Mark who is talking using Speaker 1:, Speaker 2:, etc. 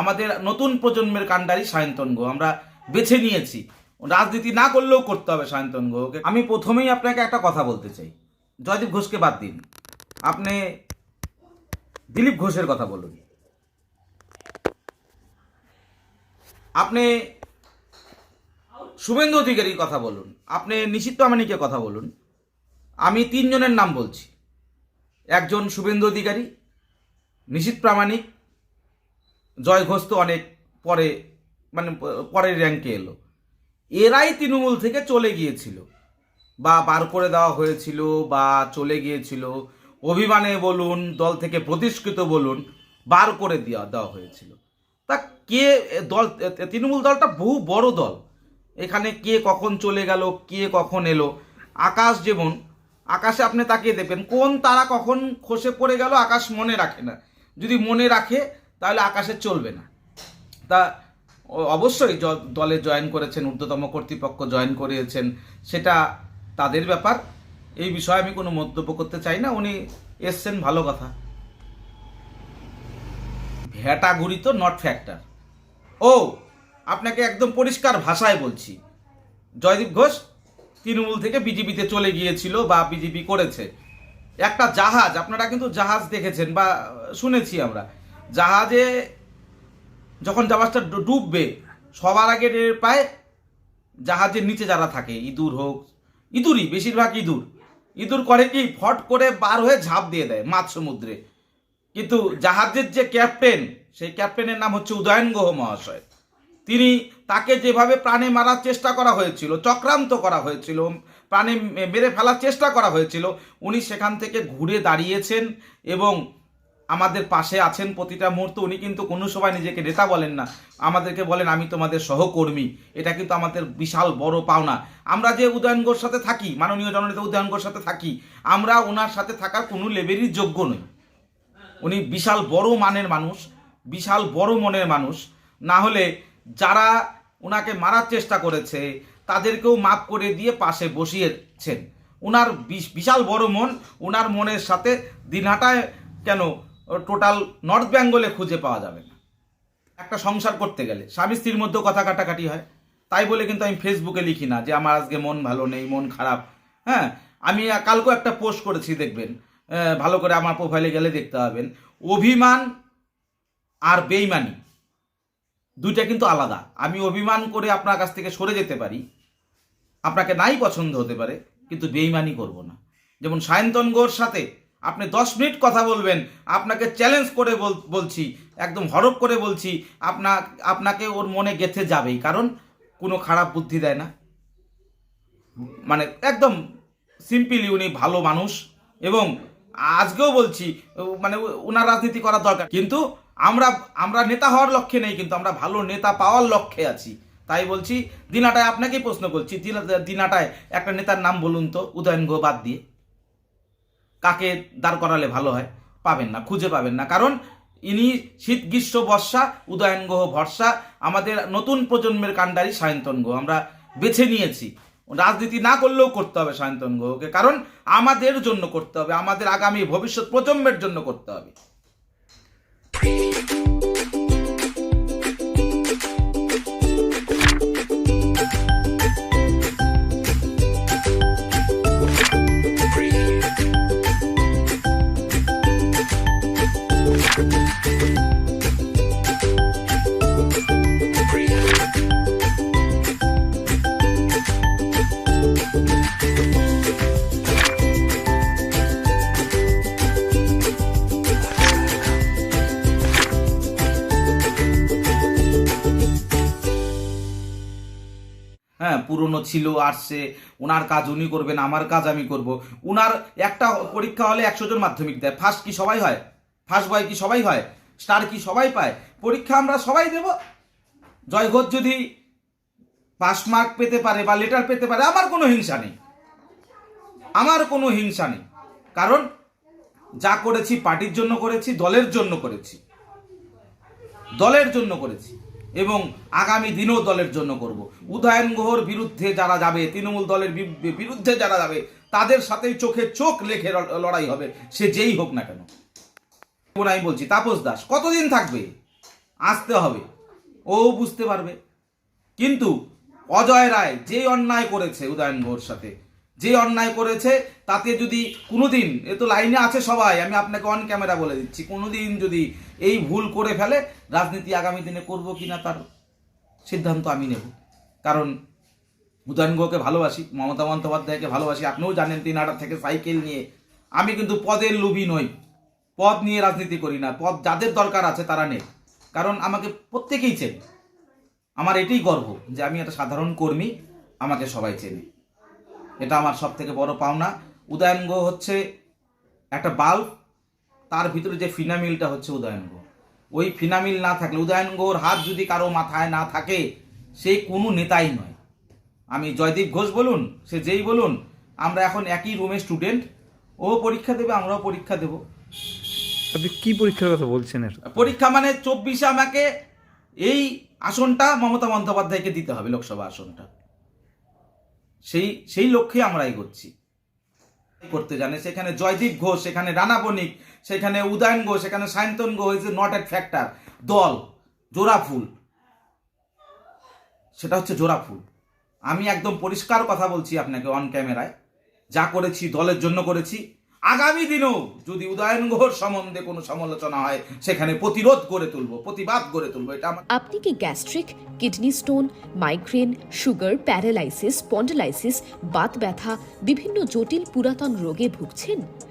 Speaker 1: আমাদের নতুন প্রজন্মের কাণ্ডারি সায়ন্তন গো, আমরা বেছে নিয়েছি। রাজনীতি না করলেও করতে হবে সায়ন্তন গোকে আমি প্রথমেই আপনাকে একটা কথা বলতে চাই। জয়দীপ ঘোষকে বাদ দিন। আপনি দিলীপ ঘোষের কথা বলুন। আপনি শুভেন্দু অধিকারীর কথা বলুন। আপনি নিশিত প্রামাণিকের কথা বলুন। আমি তিনজনের নাম বলছি। একজন শুভেন্দু অধিকারী, নিশিত প্রামাণিক জয় ঘোষ তো অনেক পরে মানে পরের র্যাঙ্কে এলো। এরাই তৃণমূল থেকে চলে গিয়েছিল। বা বার করে দেওয়া হয়েছিল বা চলে গিয়েছিল। অভিমানে বলুন, দল থেকে প্রতিষ্কৃত বলুন, বার করে দেওয়া দেওয়া হয়েছিল। তা কে দল, তৃণমূল দলটা বহু বড় দল। এখানে কে কখন চলে গেল, কে কখন এলো। আকাশ যেমন, আকাশে আপনি তাকিয়ে দেখবেন, কোন তারা কখন খসে পড়ে গেল, আকাশ মনে রাখে না। যদি মনে রাখে তাহলে আকাশে চলবে না। তা অবশ্যই দলে জয়েন করেছেন, ঊর্ধ্বতম কর্তৃপক্ষ জয়েন করিয়েছেন, সেটা তাদের ব্যাপার। এই বিষয়ে আমি কোনো মন্তব্য করতে চাই না। উনি এসছেন ভালো কথা। ভ্যাটাগুড়ি তো নট ফ্যাক্টর ও, আপনাকে একদম পরিষ্কার ভাষায় বলছি। জয়দীপ ঘোষ তৃণমূল থেকে বিজেপিতে চলে গিয়েছিল বা বিজেপি করেছে। একটা জাহাজ, আপনারা কিন্তু জাহাজ দেখেছেন বা শুনেছি আমরা। জাহাজে যখন জাহাজটা ডুববে, সবার আগে টের পায় জাহাজের নিচে যারা থাকে, ইঁদুর হোক, ইঁদুরই, বেশিরভাগ ইঁদুর। ইঁদুর করে কি, ফট করে বার হয়ে ঝাঁপ দিয়ে দেয় মাঝ সমুদ্রে। কিন্তু জাহাজের যে ক্যাপ্টেন, সেই ক্যাপ্টেনের নাম হচ্ছে উদয়ন গুহ মহাশয়। তিনি তাকে যেভাবে প্রাণে মারার চেষ্টা করা হয়েছিল, চক্রান্ত করা হয়েছিল, প্রাণে মেরে ফেলার চেষ্টা করা হয়েছিল, উনি সেখান থেকে ঘুরে দাঁড়িয়েছেন এবং আমাদের পাশে আছেন প্রতিটা মুহূর্তে উনি কিন্তু কোনো সময় নিজেকে নেতা বলেন না। আমাদেরকে বলেন, আমি তোমাদের সহকর্মী। এটা কিন্তু আমাদের বিশাল বড় পাওনা। আমরা যে উদয়নগোর সাথে থাকি, মাননীয় জননেতা উদয়নগোর সাথে থাকি, আমরা ওনার সাথে থাকার কোনো লেভেলই যোগ্য নই। উনি বিশাল বড় মানের মানুষ, বিশাল বড় মনের মানুষ। না হলে যারা ওনাকে মারার চেষ্টা করেছে, তাদেরকেও মাফ করে দিয়ে পাশে বসিয়েছেন। ওনার বিশ- বিশাল বড় মন ওনার মনের সাথে দিনহাটায় কেন টোটাল নর্থ বেঙ্গলে খুঁজে পাওয়া যাবে না। একটা সংসার করতে গেলে। স্বামী স্ত্রীর মধ্যেও কথা কাটাকাটি হয়। তাই বলে কিন্তু আমি ফেসবুকে লিখি না যে, আমার আজকে মন ভালো নেই, মন খারাপ। হ্যাঁ আমি কালকেও একটা পোস্ট করেছি, দেখবেন। ভালো করে আমার প্রোফাইলে গেলে দেখতে পাবেন। অভিমান আর বেইমানি দুইটা কিন্তু আলাদা। আমি অভিমান করে আপনার কাছ থেকে সরে যেতে পারি। আপনাকে নাই পছন্দ হতে পারে, কিন্তু বেইমানি করব না। যেমন সায়ন্তন গোর সাথে আপনি দশ মিনিট কথা বলবেন, আপনাকে চ্যালেঞ্জ করে বল- বলছি, একদম হরপ করে বলছি, আপনা, আপনাকে ওর মনে গেথে যাবেই, কারণ কোনো খারাপ বুদ্ধি দেয় না। মানে একদম সিম্পলি উনি ভালো মানুষ, এবং আজকেও বলছি মানে ওনার রাজনীতি করা দরকার। কিন্তু আমরা আমরা নেতা হওয়ার লক্ষ্যে নেই, কিন্তু আমরা ভালো নেতা পাওয়ার লক্ষ্যে আছি। তাই বলছি, দিনাটায় আপনাকেই প্রশ্ন করছি, দিনা- দিনাটায় একটা নেতার নাম বলুন তো, উদয়ন গো বাদ দিয়ে। কাকে দাঁড় করালে ভালো হয়, পাবেন না, খুঁজে পাবেন না। কারণ ইনি শীত, গ্রীষ্ম, বর্ষা উদয়নগ্রহ ভরসা, আমাদের নতুন প্রজন্মের কাণ্ডারি সায়ন্তন গ্রহ, আমরা বেছে নিয়েছি। রাজনীতি না করলেও করতে হবে সায়ন্তন গ্রহকে, কারণ আমাদের জন্য করতে হবে, আমাদের আগামী ভবিষ্যৎ প্রজন্মের জন্য করতে হবে। হ্যাঁ পুরনো ছিল, আসছে ওনার কাজ উনি করবেন, আমার কাজ আমি করব। উনার একটা পরীক্ষা হলে একশো জন মাধ্যমিক দেয়। ফার্স্ট কি সবাই হয়? ফার্স্ট বয় কি সবাই হয়? স্টার কি সবাই পায়? পরীক্ষা আমরা সবাই দেব। জয় ঘোষ যদি পাস মার্ক পেতে পারে বা লেটার পেতে পারে, আমার কোনো হিংসা নেই। আমার কোনো হিংসা নেই। কারণ যা করেছি, পার্টির জন্য করেছি, দলের জন্য করেছি। দলের জন্য করেছি। এবং আগামী দিনেও দলের জন্য করব। উদয়ন গুহর বিরুদ্ধে যারা যাবে, তৃণমূল দলের বিরুদ্ধে যারা যাবে, তাদের সাথেই চোখে চোখ লেখে লড়াই হবে, সে যেই হোক না কেন। আমি বলছি, তাপস দাস, কতদিন থাকবে? আসতে হবে। ও বুঝতে পারবে। কিন্তু অজয় রায় যে অন্যায় করেছে উদয়ন ঘোর সাথে যে অন্যায় করেছে, তাতে যদি কোনোদিন, এ তো লাইনে আছে সবাই, আমি আপনাকে অন ক্যামেরা বলে দিচ্ছি, কোনোদিন যদি এই ভুল করে ফেলে, রাজনীতি আগামী দিনে করব কিনা তার সিদ্ধান্ত আমি নেব। কারণ উদয়ন ভালোবাসি, মমতা বন্দ্যোপাধ্যায়কে ভালোবাসি, আপনিও জানেন তিন হাজার থেকে সাইকেল নিয়ে। আমি কিন্তু পদের লুবি নই, পদ নিয়ে রাজনীতি করি না, পদ যাদের দরকার আছে তারা নেই কারণ আমাকে প্রত্যেকেই চেনে। আমার এটাই গর্ব যে আমি একটা সাধারণ কর্মী, আমাকে সবাই চেনে। এটা আমার সব থেকে বড় পাওনা। উদয়ন গুহ হচ্ছে একটা বাল্ব তার ভিতরে যে ফিনামিলটা হচ্ছে উদয়ন গুহ ওই ফিনামিল না থাকলে উদয়ন গুহর হাত যদি কারও মাথায় না থাকে সে কোনো নেতাই নয়। আমি জয়দীপ ঘোষ বলুন সে যেই বলুন আমরা এখন একই রুমে স্টুডেন্ট ও পরীক্ষা দেবে আমরাও পরীক্ষা দেব।
Speaker 2: আপনি কি পরীক্ষার কথা বলছেন
Speaker 1: পরীক্ষা মানে চব্বিশে আমাকে এই আসনটা মমতা বন্দ্যোপাধ্যায়কে দিতে হবে লোকসভা আসনটা। সেই সেই লক্ষ্যে আমরা এগোচ্ছি। করতে জানে, সেখানে জয়দীপ ঘোষ, সেখানে রানা বণিক, সেখানে উদয়ন ঘোষ, সেখানে Sayantan Ghosh is not a factor দল, জোড়া ফুল। সেটা হচ্ছে জোড়া ফুল। আমি একদম পরিষ্কার কথা বলছি আপনাকে অন ক্যামেরায় যা করেছি, দলের জন্য করেছি। আগামী দিনেও যদি উদয়ন ঘোষ সম্বন্ধে কোনো সমালোচনা হয়, সেখানে প্রতিরোধ করে তুলবো, প্রতিবাদ করে তুলবো, এটা আমার
Speaker 3: আপনি কি gastric, kidney stone, migraine, sugar, paralysis spondylosis Baat ব্যথা, বিভিন্ন জটিল পুরাতন রোগে ভুগছেন?